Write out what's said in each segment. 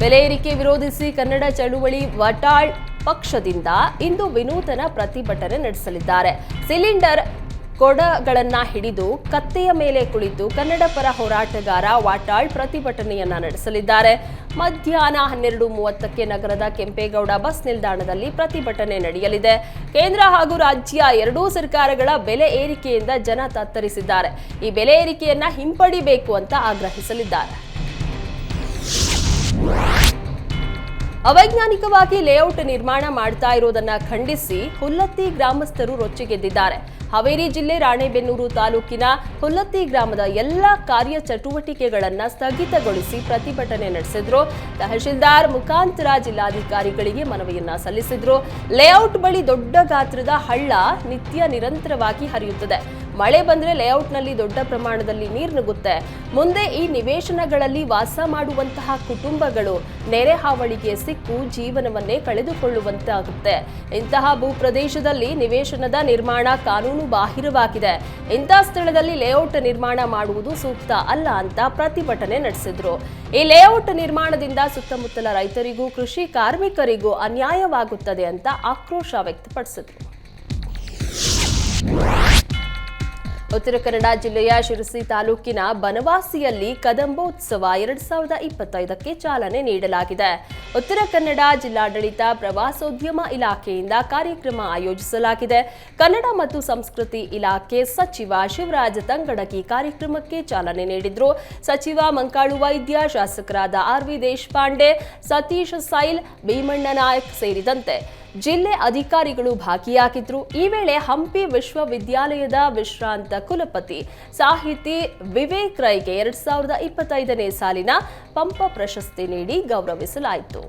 ಬೆಲೆ ಏರಿಕೆ ವಿರೋಧಿಸಿ ಕನ್ನಡ ಚಳುವಳಿ ವಟಾಳ್ ಪಕ್ಷದಿಂದ ಇಂದು ವಿನೂತನ ಪ್ರತಿಭಟನೆ ನಡೆಸಲಿದ್ದಾರೆ. ಸಿಲಿಂಡರ್ ಕೊಡಗಳನ್ನ ಹಿಡಿದು ಕತ್ತೆಯ ಮೇಲೆ ಕುಳಿತು ಕನ್ನಡ ಪರ ಹೋರಾಟಗಾರ ವಾಟಾಳ್ ಪ್ರತಿಭಟನೆಯನ್ನ ನಡೆಸಲಿದ್ದಾರೆ. ಮಧ್ಯಾಹ್ನ ಹನ್ನೆರಡು ಮೂವತ್ತಕ್ಕೆ ನಗರದ ಕೆಂಪೇಗೌಡ ಬಸ್ ನಿಲ್ದಾಣದಲ್ಲಿ ಪ್ರತಿಭಟನೆ ನಡೆಯಲಿದೆ. ಕೇಂದ್ರ ಹಾಗೂ ರಾಜ್ಯ ಎರಡೂ ಸರ್ಕಾರಗಳ ಬೆಲೆ ಏರಿಕೆಯಿಂದ ಜನ ತತ್ತರಿಸಿದ್ದಾರೆ. ಈ ಬೆಲೆ ಏರಿಕೆಯನ್ನ ಹಿಂಪಡಿಬೇಕು ಅಂತ ಆಗ್ರಹಿಸಲಿದ್ದಾರೆ. ಅವೈಜ್ಞಾನಿಕವಾಗಿ ಲೇಔಟ್ ನಿರ್ಮಾಣ ಮಾಡ್ತಾ ಇರೋದನ್ನ ಖಂಡಿಸಿ ಹುಲ್ಲತ್ತಿ ಗ್ರಾಮಸ್ಥರು ರೊಚ್ಚಿಗೆದ್ದಿದ್ದಾರೆ. ಹಾವೇರಿ ಜಿಲ್ಲೆ ರಾಣೆಬೆನ್ನೂರು ತಾಲೂಕಿನ ಹುಲ್ಲತ್ತಿ ಗ್ರಾಮದ ಎಲ್ಲ ಕಾರ್ಯ ಚಟುವಟಿಕೆಗಳನ್ನು ಸ್ಥಗಿತಗೊಳಿಸಿ ಪ್ರತಿಭಟನೆ ನಡೆಸಿದ್ರು. ತಹಶೀಲ್ದಾರ್ ಮುಖಾಂತರ ಜಿಲ್ಲಾಧಿಕಾರಿಗಳಿಗೆ ಮನವಿಯನ್ನ ಸಲ್ಲಿಸಿದ್ರು. ಲೇಔಟ್ ಬಳಿ ದೊಡ್ಡ ಗಾತ್ರದ ಹಳ್ಳ ನಿತ್ಯ ನಿರಂತರವಾಗಿ ಹರಿಯುತ್ತದೆ. ಮಳೆ ಬಂದ್ರೆ ಲೇಔಟ್ನಲ್ಲಿ ದೊಡ್ಡ ಪ್ರಮಾಣದಲ್ಲಿ ನೀರು ನುಗ್ಗುತ್ತೆ. ಮುಂದೆ ಈ ನಿವೇಶನಗಳಲ್ಲಿ ವಾಸ ಮಾಡುವಂತಹ ಕುಟುಂಬಗಳು ನೆರೆ ಹಾವಳಿಗೆ ಸಿಕ್ಕು ಜೀವನವನ್ನೇ ಕಳೆದುಕೊಳ್ಳುವಂತಾಗುತ್ತೆ. ಇಂತಹ ಭೂಪ್ರದೇಶದಲ್ಲಿ ನಿವೇಶನದ ನಿರ್ಮಾಣ ಕಾನೂನು ಬಾಹಿರವಾಗಿದೆ. ಇಂತಹ ಸ್ಥಳದಲ್ಲಿ ಲೇಔಟ್ ನಿರ್ಮಾಣ ಮಾಡುವುದು ಸೂಕ್ತ ಅಲ್ಲ ಅಂತ ಪ್ರತಿಭಟನೆ ನಡೆಸಿದ್ರು. ಈ ಲೇಔಟ್ ನಿರ್ಮಾಣದಿಂದ ಸುತ್ತಮುತ್ತಲ ರೈತರಿಗೂ, ಕೃಷಿ ಕಾರ್ಮಿಕರಿಗೂ ಅನ್ಯಾಯವಾಗುತ್ತದೆ ಅಂತ ಆಕ್ರೋಶ ವ್ಯಕ್ತಪಡಿಸಿದ್ರು. ಉತ್ತರ ಕನ್ನಡ ಜಿಲ್ಲೆಯ ಶಿರಸಿ ತಾಲೂಕಿನ ಬನವಾಸಿಯಲ್ಲಿ ಕದಂಬೋತ್ಸವ ಎರಡ್ ಸಾವಿರದ ಇಪ್ಪತ್ತೈದಕ್ಕೆ ಚಾಲನೆ ನೀಡಲಾಗಿದೆ. ಉತ್ತರ ಕನ್ನಡ ಜಿಲ್ಲಾಡಳಿತ ಪ್ರವಾಸೋದ್ಯಮ ಇಲಾಖೆಯಿಂದ ಕಾರ್ಯಕ್ರಮ ಆಯೋಜಿಸಲಾಗಿದೆ. ಕನ್ನಡ ಮತ್ತು ಸಂಸ್ಕೃತಿ ಇಲಾಖೆ ಸಚಿವ ಶಿವರಾಜ ತಂಗಡಕಿ ಕಾರ್ಯಕ್ರಮಕ್ಕೆ ಚಾಲನೆ ನೀಡಿದ್ರು. ಸಚಿವ ಮಂಕಾಳು ವೈದ್ಯ ಶಾಸಕರಾದ ಆರ್ ವಿ ದೇಶಪಾಂಡೆ, ಸತೀಶ್ ಸೈಲ್, ಭೀಮಣ್ಣ ನಾಯಕ್ ಸೇರಿದಂತೆ ಜಿಲ್ಲೆ ಅಧಿಕಾರಿಗಳು ಭಾಗಿಯಾಗಿದ್ರು. ಈ ವೇಳೆ ಹಂಪಿ ವಿಶ್ವವಿದ್ಯಾಲಯದ ವಿಶ್ರಾಂತ ಕುಲಪತಿ ಸಾಹಿತಿ ವಿವೇಕ್ ರೈಗೆ ಎರಡ್ ಸಾವಿರದ ಇಪ್ಪತ್ತೈದನೇ ಸಾಲಿನ ಪಂಪ ಪ್ರಶಸ್ತಿ ನೀಡಿ ಗೌರವಿಸಲಾಯಿತು.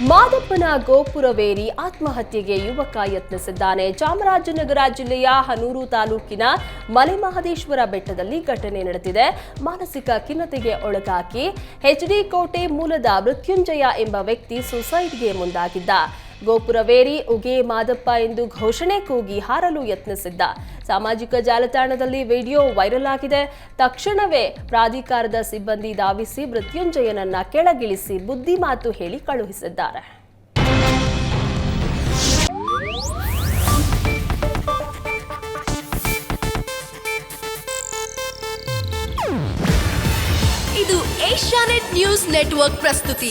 ಮಾದಪ್ಪನ ಗೋಪುರವೇರಿ ಆತ್ಮಹತ್ಯೆಗೆ ಯುವಕ ಯತ್ನಿಸಿದ್ದಾನೆ. ಚಾಮರಾಜನಗರ ಜಿಲ್ಲೆಯ ಹನೂರು ತಾಲೂಕಿನ ಮಲೆಮಹದೇಶ್ವರ ಬೆಟ್ಟದಲ್ಲಿ ಘಟನೆ ನಡೆದಿದೆ. ಮಾನಸಿಕ ಖಿನ್ನತೆಗೆ ಒಳಗಾಗಿ ಎಚ್ಡಿ ಕೋಟೆ ಮೂಲದ ಮೃತ್ಯುಂಜಯ ಎಂಬ ವ್ಯಕ್ತಿ ಸುಸೈಡ್ಗೆ ಮುಂದಾಗಿದ್ದ. ಗೋಪುರವೇರಿ ಉಗೆ ಮಾದಪ್ಪ ಎಂದು ಘೋಷಣೆ ಕೂಗಿ ಹಾರಲು ಯತ್ನಿಸಿದ್ದ. ಸಾಮಾಜಿಕ ಜಾಲತಾಣದಲ್ಲಿ ವಿಡಿಯೋ ವೈರಲ್ ಆಗಿದೆ. ತಕ್ಷಣವೇ ಪ್ರಾಧಿಕಾರದ ಸಿಬ್ಬಂದಿ ಧಾವಿಸಿ ಮೃತ್ಯುಂಜಯನನ್ನ ಕೆಳಗಿಳಿಸಿ ಬುದ್ಧಿಮಾತು ಹೇಳಿ ಕಳುಹಿಸಿದ್ದಾರೆ. ಇದು ಏಷ್ಯಾನೆಟ್ ನ್ಯೂಸ್ ನೆಟ್ವರ್ಕ್ ಪ್ರಸ್ತುತಿ.